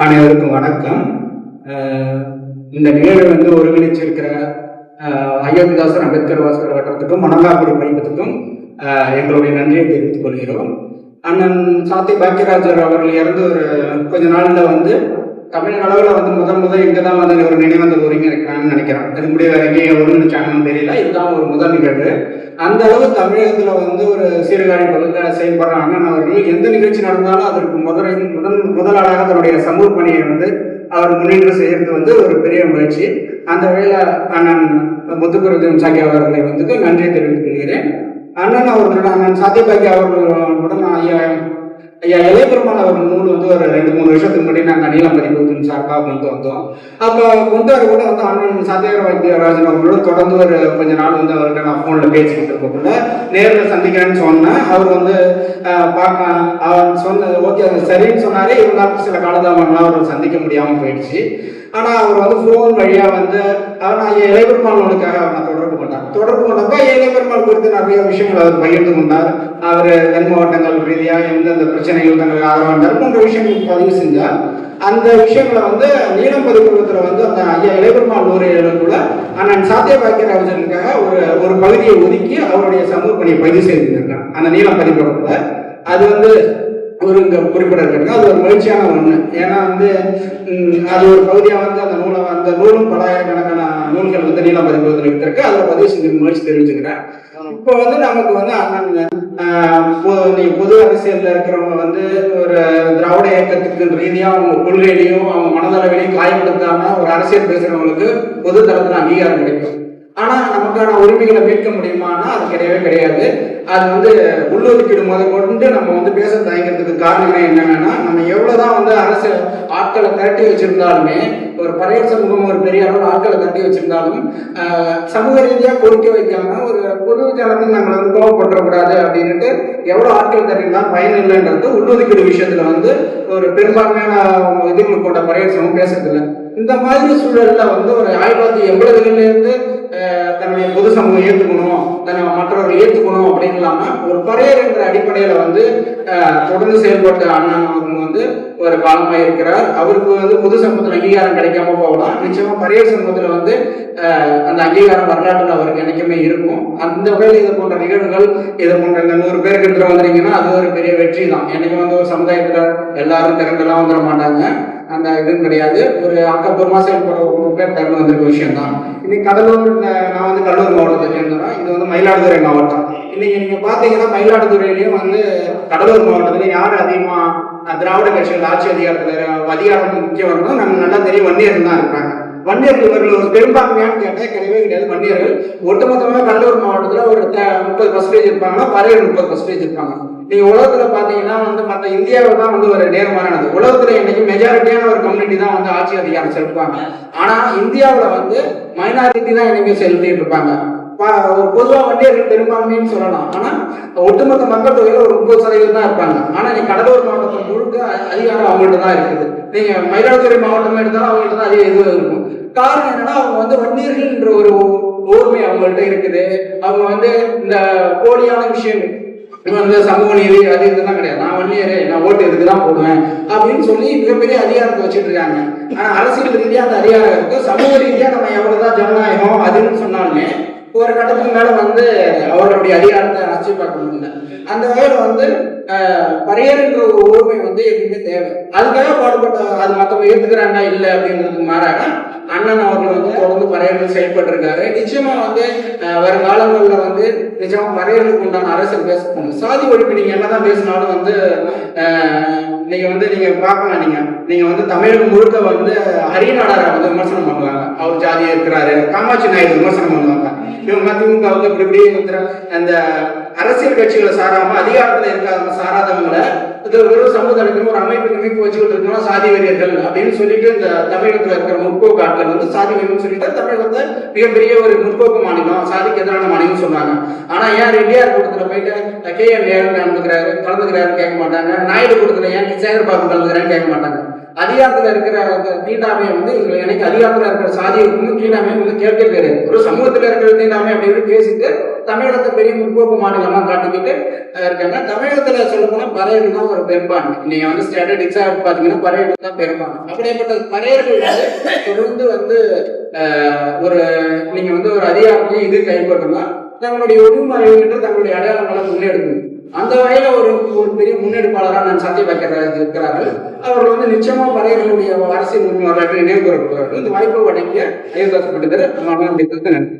அனைவருக்கும் வணக்கம். இந்த நிகழ்வு வந்து ஒருங்கிணைச்சிருக்கிற அஹ், அயோத்திதாசன் அம்பேத்கர் வாசகர் வட்டத்துக்கும் மணங்காக்குடி மையத்துக்கும் எங்களுடைய நன்றியை தெரிவித்துக் கொள்கிறோம். அண்ணன் சாத்தி பாக்கியராஜர் அவர்கள் இறந்து ஒரு கொஞ்ச நாளில் வந்து தமிழக அளவில் வந்து முதல் முதல் இங்கே தான் வந்து ஒரு நினைவந்தல் ஒருங்கிணைக்கிறாங்கன்னு நினைக்கிறேன். அது முடிய வேற எங்கேயும் ஒருங்கிணைச்சாங்கன்னு தெரியல. இதுதான் ஒரு முதல் நிகழ்வு. அந்த அளவு தமிழகத்தில் வந்து ஒரு சீர்காழி பகுதியில் செயல்படுற அண்ணன் அவர்கள் எந்த நிகழ்ச்சி நடந்தாலும் அதற்கு முதல் முதல் முதலாளாக தன்னுடைய சமூக பணியை வந்து அவர் முன்னேற்றம் செய்யறது வந்து ஒரு பெரிய முயற்சி. அந்த வேளை அண்ணன் முத்துக்குருதம் சாக்கி அவர்களை வந்து நன்றியை தெரிவித்துக் கொள்கிறேன். அண்ணன் அவர்களுடன் அண்ணன் சாத்தியபாக்கி அவர்களுடன் ஐயா ஐயா இளையபெருமான் அவர் நூல் வந்து ஒரு ரெண்டு மூணு வருஷத்துக்கு முன்னாடி நாங்கள் நீலம் பதிப்பு சார்பாக கொண்டு வந்தோம். அப்போ கொண்டாரு கூட வந்து அண்ணன் சந்தேக வைத்தியராஜன் அவங்களோட தொடர்ந்து ஒரு கொஞ்ச நாள் வந்து அவர்கிட்ட நான் ஃபோனில் பேசிக்கிட்டு இருக்கக்குள்ள நேரில் சந்திக்கிறேன்னு சொன்னேன். அவர் வந்து பார்க்க அவர் சொன்ன ஓகே அது சரின்னு சொன்னாரே. இருந்தாலும் சில காலதாமங்களாம் அவர் சந்திக்க முடியாமல் போயிடுச்சு. ஆனால் அவர் வந்து ஃபோன் வழியாக வந்து அவர் நான் இளையபெருமாள் நூலுக்காக அவர் நான் தொடர்பு கொண்டார் தொடர்பு கொண்டப்ப இளையபெருமாள் குறித்து நிறைய விஷயங்கள் அவர் பகிர்ந்து கொண்டார். அவர் தென் மாவட்டங்கள் ரீதியாக எந்தெந்த பிரச்சனைகள் தங்களுக்கு ஆதரவாக போன்ற விஷயங்கள் பதிவு செஞ்சார். அந்த விஷயங்களை வந்து நீளம் பதிப்பகத்தில் வந்து அந்த ஐயா இளையபெருமாள் கூட அண்ணன் சாத்திய பாக்கியராஜனுக்காக ஒரு ஒரு பகுதியை ஒதுக்கி அவருடைய சமூக பணியை பதிவு செய்திருக்காங்க அந்த நீளம் பதிப்பகத்தில். அது வந்து ஒரு இங்கே குறிப்பிடத்தக்க அது ஒரு மகிழ்ச்சியான ஒன்று ஏன்னா வந்து அது ஒரு பகுதியாக வந்து அந்த நூலை அந்த நூலும் பலாயிரக்கணக்கான நூல்கள் வந்து நீளம் பதிப்பகத்தில் இருக்கிறதுக்கு அதில் பதிவு செஞ்சு மகிழ்ச்சி தெரிவிச்சுக்கிறேன். இப்போ வந்து நமக்கு வந்து அண்ணன் பொது அரசியல்ல இருக்கிறவங்க வந்து ஒரு திராவிட இயக்கத்துக்கு ரீதியாக அவங்க கொள்கையிலையும் அவங்க மனதளவிலையும் காயப்படுத்தாம ஒரு அரசியல் பேசுறவங்களுக்கு பொது தளத்துல அங்கீகாரம் கிடைக்கும். ஆனா நமக்கான உரிமைகளை மீட்க முடியுமானா அது கிடையவே கிடையாது. அது வந்து உள்ளொதுக்கீடு முத கொண்டு நம்ம வந்து பேச தயங்கிறதுக்கு காரணமே என்னன்னா நம்ம எவ்வளவுதான் வந்து அரசு ஆட்களை திரட்டி வச்சிருந்தாலுமே ஒரு பழைய சமூகம் ஒரு பெரிய அளவில் ஆட்களை தட்டி வச்சிருந்தாலும் ஆஹ், சமூக ரீதியாக கோரிக்கை வைக்காம ஒரு பொது ஜனத்தை நம்ம வந்து கோவப்படக்கூடாது அப்படின்னுட்டு எவ்வளவு ஆட்கள் தட்டிருந்தாலும் பயன் இல்லைன்றது உள்ளொதுக்கீடு விஷயத்துல வந்து ஒரு பெரும்பான்மையான இதுகள் கொண்ட பழைய சமூகம் பேசுறதில்லை. இந்த மாதிரி சூழலில் வந்து ஒரு ஆயிரத்தி தொள்ளாயிரத்தி எண்பதுகள்ல இருந்து தன்னுடைய பொது சமூகம் ஏற்றுக்கணும் தன்னை மற்றவர்கள் ஏற்றுக்கணும் அப்படின்னு இல்லாம ஒரு பறையர் என்ற அடிப்படையில வந்து தொடர்ந்து செயல்பட்ட அண்ணன் அவர்கள் வந்து ஒரு காலமாக இருக்கிறார். அவருக்கு வந்து பொது சமூகத்தில் அங்கீகாரம் கிடைக்காம போகலாம். நிச்சயமா பறையர் சமூகத்துல வந்து அஹ், அந்த அங்கீகாரம் வரலாற்றில் அவருக்கு என்னைக்குமே இருக்கும். அந்த வகையில் இது போன்ற நிகழ்வுகள் இது போன்ற இந்த நூறு பேருக்கு எடுத்துகிட்டு வந்துட்டீங்கன்னா அது ஒரு பெரிய வெற்றி தான். என்னைக்கு வந்து ஒரு சமுதாயத்துல எல்லாரும் திறந்துலாம் வந்துட மாட்டாங்க. அந்த இதுவும் கிடையாது. ஒரு ஆக்கப்பூர்வமா செயல்பட பேர் திறந்து வந்திருக்க விஷயம் தான் இன்னைக்கு கடலூர் நான் வந்து கடலூர் மாவட்டத்தை சேர்ந்தவன் இது வந்து மயிலாடுதுறை மாவட்டம். இன்னைக்கு நீங்கள் பார்த்தீங்கன்னா மயிலாடுதுறையிலையும் வந்து கடலூர் மாவட்டத்துல யார் அதிகமாக திராவிட கட்சிகள் ஆட்சி அதிகாரத்தில் அதிகாரம் முக்கியம் நம்ம நல்லா தெரியும். வன்னியர்கள் தான் இருக்காங்க வன்னியர்கள் இவர்கள் ஒரு பெரும்பான்மையான்னு கேட்டால் கிடையவே கிடையாது. வன்னியர்கள் ஒட்டுமொத்தமாக கடலூர் மாவட்டத்தில் ஒரு முப்பது பர்சன்டேஜ் இருப்பாங்கன்னா பறையர் முப்பது பர்சன்டேஜ் இருப்பாங்க. நீங்க உலகத்துல பாத்தீங்கன்னா வந்து மற்ற இந்தியாவில் தான் வந்து ஒரு நேர்மாறானது. உலகத்துல இன்னைக்கு மெஜாரிட்டியான ஒரு கம்யூனிட்டி தான் வந்து ஆட்சி அதிகாரம் செலுத்துவாங்க. ஆனா இந்தியாவில் வந்து மைனாரிட்டி தான் இன்னைக்கு செலுத்திட்டு இருப்பாங்க. ஒரு பொதுவாக வண்டியர்கள் பெரும்பான்மைன்னு சொல்லலாம். ஆனால் ஒட்டுமொத்த மக்கள் தொகையில் ஒரு முப்பது சதவீதம் தான் இருப்பாங்க. ஆனால் நீங்கள் கடலூர் மாவட்டத்தில் முழுக்க அதிகாரம் அவங்கள்ட்ட தான் இருக்குது. நீங்கள் மயிலாடுதுறை மாவட்டம் எடுத்தாலும் அவங்கள்ட்ட தான் அதிக இது இருக்கும். காரணம் என்னன்னா அவங்க வந்து வன்னியர்கள்ன்ற ஒரு ஓர்மை அவங்கள்ட்ட இருக்குது. அவங்க வந்து இந்த போலியான விஷயம் வந்து சமூக நீதி அது இதெல்லாம் கிடையாது. நான் வண்டியர் நான் ஓட்டு இதுக்கு தான் போடுவேன்? அப்படின்னு சொல்லி மிகப்பெரிய அதிகாரத்தை வச்சுட்டு இருக்காங்க ஆனால் அரசியல் ரீதியாக அந்த அதிகாரம் இருக்கு. சமூக ரீதியாக நம்ம எவ்வளவுதான் ஜனநாயகம் அதுன்னு சொன்னாலுமே ஒரு கட்டத்துக்கு மேல வந்து அவர்களுடைய அதிகாரத்தை அச்சு பார்க்க முடியல. அந்த வகையில் வந்து பரியர்ன்ற ஒரு உரிமை வந்து எப்பயுமே தேவை. அதுக்காக பாடுபட்ட அது மற்றவங்க ஏத்துக்கிறாங்க இல்லை அப்படின்றதுக்கு மாறாக அண்ணன் அவர்கள் வந்து தொடர்ந்து பறையர்கள் செயல்பட்டு இருக்காரு நிச்சயமா வந்து வருங்காலங்களில் வந்து நிச்சயமா பறையர்களுக்கு உண்டான அரசியல் பேசணும் சாதி ஒழிப்பு நீங்க என்னதான் பேசினாலும் வந்து நீங்க வந்து நீங்க பார்க்கலாம் நீங்க. நீங்க வந்து தமிழகம் முழுக்க வந்து ஹரிநாடாரை வந்து விமர்சனம் பண்ணுவாங்க. அவர் ஜாதியா இருக்கிறாரு காமாட்சி நாயுடு விமர்சனம் பண்ணுவாங்க. இவங்க திமுக வந்து இப்படி இப்படி அந்த அரசியல் கட்சிகளை சாராம அதிகாரத்துல இருக்காத சாராதவங்களை ஒரு வெறும் ஒரு அமைப்பு அமைப்பு வச்சுக்கிட்டு இருக்கணும் சாதி வெறியர்கள் அப்படின்னு சொல்லிட்டு இந்த தமிழகத்துல இருக்கிற முற்போக்கு ஆட்கள் வந்து சாதி வெறியன்னு சொல்லிட்டு தமிழகத்தை மிகப்பெரிய ஒரு முற்போக்கு மாநிலம் சாதிக்கு எதிரான மாநிலம் சொன்னாங்க. ஆனா ஏன் ரெட்டியார் கூட்டத்துல போயிட்டு கே என் நேரு கலந்துக்கிறாரு கலந்துக்கிறாருன்னு கேட்க மாட்டாங்க நாயுடு கூட்டத்துல ஏன் சேகர் பாபு கலந்துக்கிறான்னு கேட்க மாட்டாங்க. அதிகாரத்துல இருக்கிற அந்த தீண்டாமையை வந்து எங்களை எனக்கு அதிகாரத்துல இருக்கிற சாதியை வந்து தீண்டாமையை வந்து கேட்க கிடையாது ஒரு சமூகத்துல இருக்கிற தீண்டாமை அப்படின்னு பேசிட்டு தமிழகத்தை பெரிய முற்போக்கு மாநிலமா காட்டிக்கிட்டு இருக்காங்க. தமிழகத்துல சொல்ல போனா பறையர்கள் தான் ஒரு பெரும்பான்மை. நீங்க வந்து ஸ்டாட்டிஸ்டிக்ஸா பாத்தீங்கன்னா பறையர்கள் தான் பெரும்பான்மை. அப்படிப்பட்ட பறையர்கள் வந்து தொடர்ந்து வந்து ஒரு நீங்க வந்து ஒரு அதிகாரத்தையும் இது கைப்பற்றலாம் தங்களுடைய ஒழுங்குமுறைகிட்ட தங்களுடைய அடையாளங்களை முன்னெடுக்கணும். அந்த வகையில ஒரு ஒரு பெரிய முன்னெடுப்பாளராக நான் சத்திய இருக்கிறார்கள். அவர்கள் வந்து நிச்சயமா வரையர்களுடைய அரசியல் முன்வரலாற்றை நினைவு கூறப்படுவார்கள் இந்த வாய்ப்பு வழங்கிய ஐயதாஸ் பண்டிதர் நன்றி.